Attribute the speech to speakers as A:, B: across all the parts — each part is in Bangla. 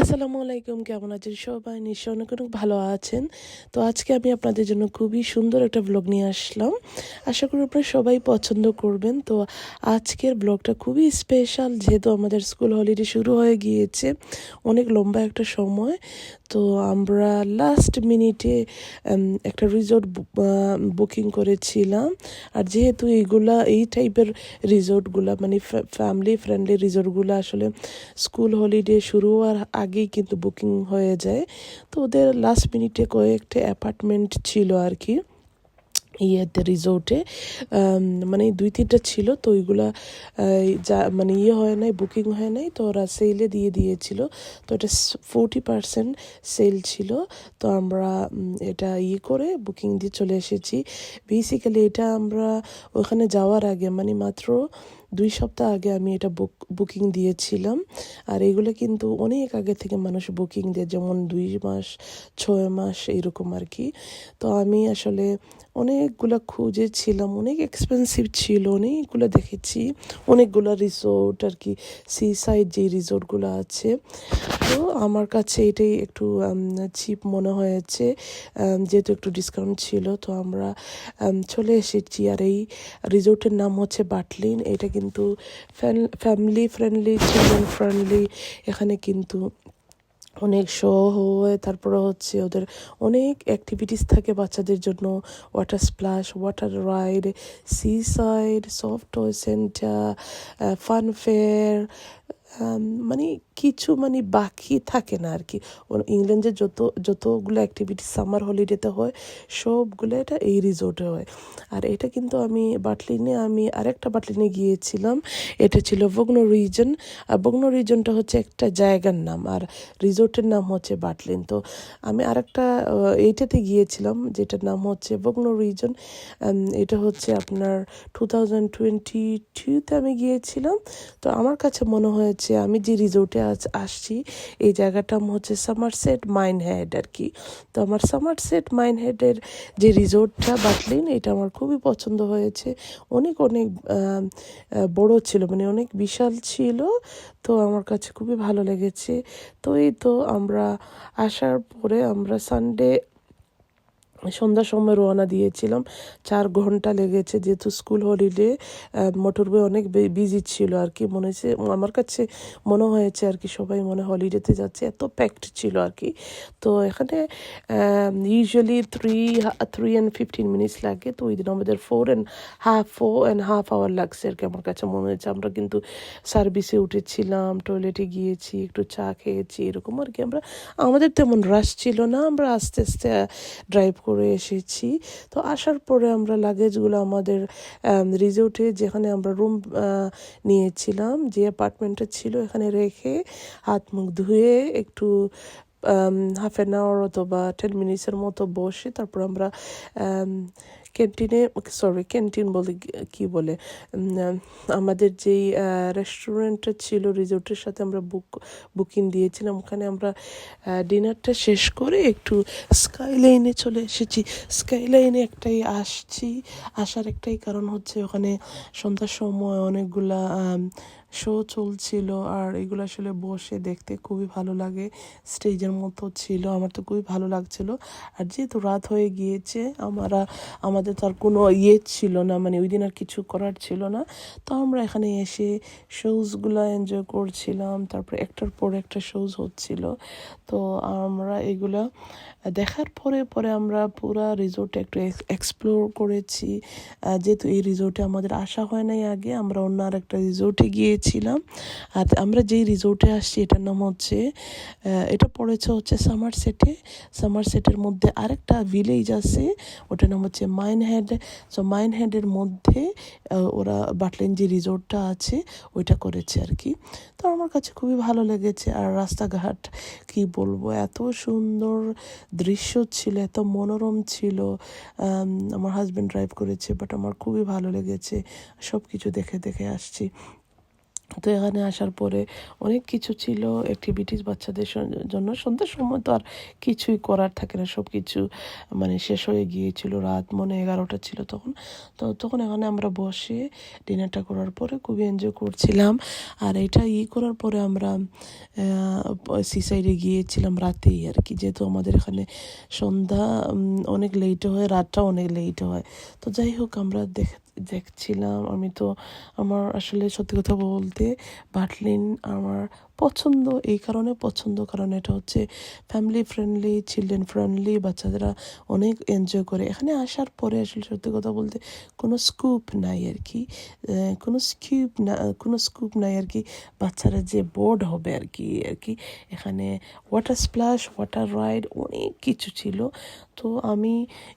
A: আসসালামু আলাইকুম, কেমন আছেন সবাই? নিশ্চয় অনেক অনেক ভালো আছেন। তো আজকে আমি আপনাদের জন্য খুবই সুন্দর একটা ব্লগ নিয়ে আসলাম। আশা করি আপনারা সবাই পছন্দ করবেন। তো আজকের ব্লগটা খুবই স্পেশাল যেহেতু আমাদের স্কুল হলিডে শুরু হয়ে গিয়েছে অনেক লম্বা একটা সময়। তো আমরা লাস্ট মিনিটে একটা রিসোর্ট বুকিং করেছিলাম। আর যেহেতু এইগুলা, এই টাইপের রিসোর্টগুলা মানে ফ্যামিলি ফ্রেন্ডলি রিসোর্টগুলো আসলে স্কুল হলিডে শুরু হওয়ার আগেই কিন্তু বুকিং হয়ে যায়। তো ওদের লাস্ট মিনিটে কয়েকটা অ্যাপার্টমেন্ট ছিল আর কি ইয়েতে রিসোর্টে মানে দুই তিনটা ছিল, তো ওইগুলা যা মানে ইয়ে হয় নাই, বুকিং হয় নাই, তো ওরা সেলে দিয়ে দিয়েছিল। তো এটা ফোরটি পারসেন্ট সেল ছিল। তো আমরা এটা ইয়ে করে বুকিং দিয়ে চলে এসেছি। বেসিক্যালি এটা আমরা ওখানে যাওয়ার আগে মানে মাত্র দুই সপ্তাহ আগে আমি এটা বুক বুকিং দিয়েছিলাম। আর এগুলো কিন্তু অনেক আগে থেকে মানুষ বুকিং দেয়, যেমন দুই মাস, ছয় মাস, এরকম আর কি। তো আমি আসলে অনেকগুলো খুঁজেছিলাম, অনেক এক্সপেন্সিভ ছিল, অনেকগুলো দেখেছি, অনেকগুলো রিসোর্ট আর কি সি সাইড যে রিসোর্টগুলো আছে। তো আমার কাছে এটাই একটু চিপ মনে হয়েছে যেহেতু একটু ডিসকাউন্ট ছিল। তো আমরা চলে এসেছি আর এই রিসোর্টের নাম হচ্ছে বাটলিন এটা কিন্তু ফ্যামিলি ফ্রেন্ডলি চিলড্রেন ফ্রেন্ডলি এখানে কিন্তু অনেক শো হয়। তারপরে হচ্ছে ওদের অনেক অ্যাক্টিভিটিস থাকে বাচ্চাদের জন্য। Water splash water ride sea side soft toy centre fun fair মানে কিছু মানে বাকি থাকে না আর কি ইংল্যান্ডে যত, যতগুলো অ্যাক্টিভিটি সামার হলিডেতে হয়, সবগুলো এটা এই রিসোর্টে হয়। আর এটা কিন্তু আমি বাটলিনে আমি আরেকটা বাটলিনে গিয়েছিলাম, এটা ছিল বগ্ন রিজন আর বগ্ন রিজনটা হচ্ছে একটা জায়গার নাম, আর রিসোর্টের নাম হচ্ছে বাটলিন তো আমি আরেকটা এইটাতে গিয়েছিলাম, যেটার নাম হচ্ছে বগ্ন রিজন এটা হচ্ছে আপনার টু থাউজেন্ড টোয়েন্টি টুতে আমি গিয়েছিলাম। তো আমার কাছে মনে হয়েছে, আমি যে রিসোর্টে আজ আসছি। এই জায়গাটা হচ্ছে সামারসেট মাইন হেড আর কি তো আমার সামারসেট মাইন হেডের যে রিসোর্টটা বাটলিন এটা আমার খুবই পছন্দ হয়েছে। অনেক অনেক বড় ছিল মানে অনেক বিশাল ছিল। তো আমার কাছে খুবই ভালো লেগেছে। তো এই তো আমরা আসার পরে আমরা সানডে সন্ধ্যার সময় রওনা দিয়েছিলাম। চার ঘণ্টা লেগেছে। যেহেতু স্কুল হলিডে মোটরওয়ে অনেক বিজি ছিল আর কি। মনে হয়েছে, আমার কাছে মনে হয়েছে আর কি, সবাই মনে হলিডেতে যাচ্ছে। এত প্যাকড ছিল আর কি। তো এখানে usually three three and fifteen minutes লাগে। তো ওই দিন আমাদের four and half four and half hour লাগছে আর কি আমার কাছে মনে হয়েছে। আমরা কিন্তু সার্ভিসে উঠেছিলাম টয়লেটে গিয়েছি, একটু চা খেয়েছি, এরকম আর কি। আমরা, আমাদের তেমন রাশ ছিল না। আমরা আস্তে আস্তে ড্রাইভ করে এসেছি। তো আসার পরে আমরা লাগেজগুলো আমাদের রিজোর্টে যেখানে আমরা রুম নিয়েছিলাম, যে অ্যাপার্টমেন্টটা ছিল এখানে রেখে হাত মুখ ধুয়ে একটু হাফ অ্যান আওয়ার অথবা টেন মিনিটসের মতো বসে তারপর আমরা ক্যান্টিনে সরি ক্যান্টিন বলে কি বলে? আমাদের যেই রেস্টুরেন্টটা ছিল রিসোর্টের সাথে আমরা বুক বুকিং দিয়েছিলাম, ওখানে আমরা ডিনারটা শেষ করে একটু স্কাইলাইনে চলে এসেছি। স্কাইলাইনে একটাই আসছি। আসার একটাই কারণ হচ্ছে ওখানে সন্ধ্যার সময় অনেকগুলা শো চলছিল, আর এগুলো আসলে বসে দেখতে খুবই ভালো লাগে। স্টেজের মতো ছিল, আমার তো খুবই ভালো লাগছিল। আর যেহেতু রাত হয়ে গিয়েছে, আমরা, আমাদের তো আর কোনো ইয়ে ছিল না মানে ওই দিন আর কিছু করার ছিল না। তো আমরা এখানে এসে শোজগুলো এনজয় করছিলাম, তারপর একটার পর একটা শোজ হচ্ছিল। তো আমরা এগুলো দেখার পরে পরে আমরা পুরা রিসোর্টে একটু এক্সপ্লোর করেছি। যেহেতু এই রিসোর্টে আমাদের আসা হয় নাই আগে, আমরা অন্য আর একটা রিসোর্টে গিয়েছিলাম। আর আমরা যেই রিসোর্টে আসছি, এটার নাম হচ্ছে এটা পড়েছে হচ্ছে সামার সেটে সামার সেটের মধ্যে আরেকটা ভিলেজ আছে, ওটার নাম হচ্ছে মাইন হেড সো মাইন হ্যান্ডের মধ্যে ওরা বাটলেন যে রিজোর্টটা আছে, ওইটা করেছে আর কি। তো আমার কাছে খুবই ভালো লেগেছে। আর রাস্তাঘাট, কি বলব, এত সুন্দর দৃশ্য ছিল, এত মনোরম ছিল। আমার হাজব্যান্ড ড্রাইভ করেছে বাট আমার খুবই ভালো লেগেছে। সব কিছু দেখে দেখে আসছি। তো এখানে আসার পরে অনেক কিছু ছিল অ্যাক্টিভিটিস বাচ্চাদের জন্য। সন্ধ্যার সময় তো আর কিছুই করার থাকে না সব কিছু মানে শেষ হয়ে গিয়েছিল, রাত মনে এগারোটা ছিল তখন। তো তখন এখানে আমরা বসে ডিনারটা করার পরে খুবই এনজয় করছিলাম। আর এটা ই করার পরে আমরা সি সাইডে গিয়েছিলাম রাতেই আর কি। যেহেতু আমাদের এখানে সন্ধ্যা অনেক লেট হয় রাতটা অনেক লেট হয়। তো যাই হোক, আমরা দেখ দেখছিলাম। আমি তো আমার আসলে সত্যি কথা বলতে বাটলিন আমার পছন্দ, এই কারণে পছন্দ, কারণ এটা হচ্ছে ফ্যামিলি ফ্রেন্ডলি চিলড্রেন ফ্রেন্ডলি বাচ্চারা অনেক এনজয় করে। এখানে আসার পরে আসলে সত্যি কথা বলতে কোনো স্কুপ নাই আর কি। কোনো স্কিউপ না, কোনো স্কুপ নাই আর কি। বাচ্চারা যে বোর্ড হবে আর কি আর কি। এখানে ওয়াটার স্প্ল্যাশ ওয়াটার রাইড অনেক কিছু ছিল। তো আমি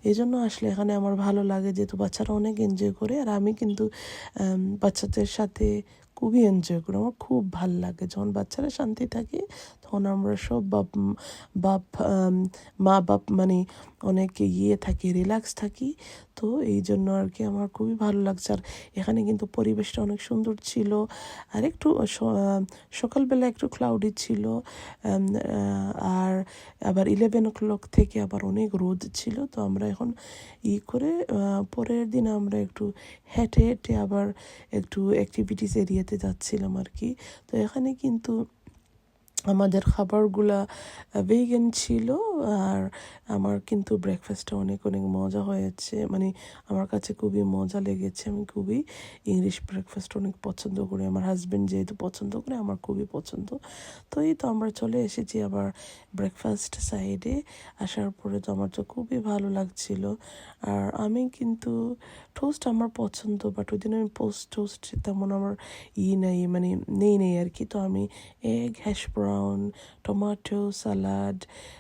A: এই জন্য আসলে এখানে আমার ভালো লাগে যেহেতু বাচ্চারা অনেক এনজয় করে। আর আমি কিন্তু বাচ্চাদের সাথে খুবই এনজয় করি। আমার খুব ভালো লাগে। যখন বাচ্চারা শান্তি থাকে, তখন আমরা সব বাপ বাপ মা বাপ মানে অনেক ইয়ে থাকি রিল্যাক্স থাকি। তো এই জন্য আর কি আমার খুবই ভালো লাগছে। আর এখানে কিন্তু পরিবেশটা অনেক সুন্দর ছিল। আর একটু সকালবেলা একটু ক্লাউডি ছিল। আর আবার ইলেভেন ও ক্লক থেকে আবার অনেক রোদ ছিল। তো আমরা এখন ই করে পরের দিন আমরা একটু হেঁটে হেঁটে আবার একটু অ্যাক্টিভিটিস এরিয়াতে যাচ্ছিলাম আর কি তো এখানে কিন্তু আমাদের খাবারগুলা ভেগান ছিল। আর আমার কিন্তু ব্রেকফাস্টটা অনেক অনেক মজা হয়েছে। মানে আমার কাছে খুবই মজা লেগেছে। আমি খুবই ইংলিশ ব্রেকফাস্ট অনেক পছন্দ করি। আমার হাজব্যান্ড যেহেতু পছন্দ করে, আমার খুবই পছন্দ। তো এই তো আমরা চলে এসেছি আবার ব্রেকফাস্ট সাইডে আসার পরে তো আমার তো খুবই ভালো লাগছিল। আর আমি কিন্তু টোস্ট আমার পছন্দ বাট ওই দিন আমি পোস্ট টোস্ট তেমন আমার ই নেই মানে নেই নেই আর কি। তো আমি egg hash brown tomato salad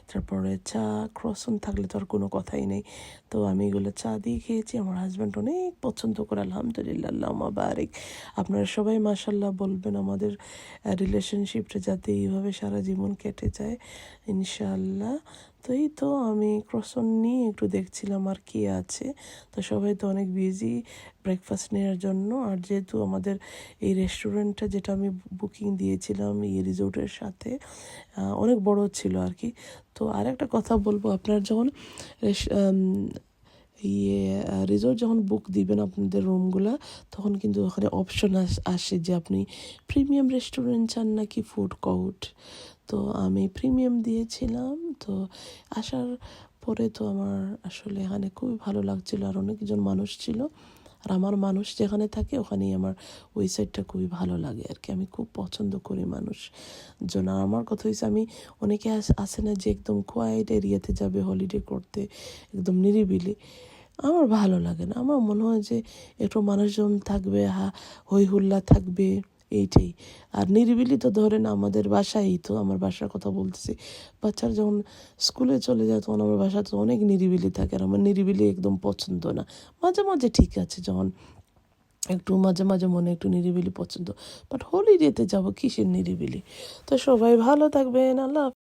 A: তারপরে চা ক্রসন থাকলে তো আর কোনো কথাই নেই। তো আমি এগুলো চা দিয়ে খেয়েছি। আমার হাজব্যান্ড অনেক পছন্দ করে, আলহামদুলিল্লাহ, আল্লাহ বারিক আপনারা সবাই মাসাল্লাহ বলবেন আমাদের রিলেশনশিপটা যাতে এইভাবে সারা জীবন কেটে যায়, ইনশাআল্লাহ। তো এই তো আমি ক্রসন নিয়ে একটু দেখছিলাম আর কি আছে। তো সবাই তো অনেক বিজি ব্রেকফাস্ট নেওয়ার জন্য। আর যেহেতু আমাদের এই রেস্টুরেন্টটা যেটা আমি বুকিং দিয়েছিলাম এই রিসোর্টের সাথে অনেক বড় ছিল আর কি। তো আর একটা কথা বলব, আপনার যখন ইয়ে রিসোর্ট যখন বুক দিবেন আপনাদের রুমগুলো তখন কিন্তু ওখানে অপশন আসে যে আপনি প্রিমিয়াম রেস্টুরেন্ট চান নাকি ফুড কোর্ট তো আমি প্রিমিয়াম দিয়েছিলাম। তো আসার পরে তো আমার আসলে এখানে খুবই ভালো লাগছিল। আর অনেকজন মানুষ ছিল। আর আমার মানুষ যেখানে থাকে, ওখানেই আমার ওই সাইডটা খুবই ভালো লাগে আর কি আমি খুব পছন্দ করি মানুষ জন আর আমার কথা হয়েছে আমি অনেকে আস- না যে একদম কোয়াইট এরিয়াতে যাবে হলিডে করতে, একদম নিরিবিলি। আমার ভালো লাগে না। আমার মনে হয় যে একটু মানুষজন থাকবে, হা হই হুল্লা থাকবে। এইটাই। আর নিরিবিলি তো ধরেন আমাদের বাসায় তো আমার বাসার কথা বলতেছি। বাচ্চারা যখন স্কুলে চলে যায় তখন আমার বাসা তো অনেক নিরিবিলি থাকে আর আমার নিরিবিলি একদম পছন্দ না। মাঝে মাঝে ঠিক আছে যখন একটু মাঝে মাঝে মনে একটু নিরিবিলি পছন্দ। বাট হোলিডেতে যাব কিসের নিরিবিলি? তো সবাই ভালো থাকবেন, আল্লাহ।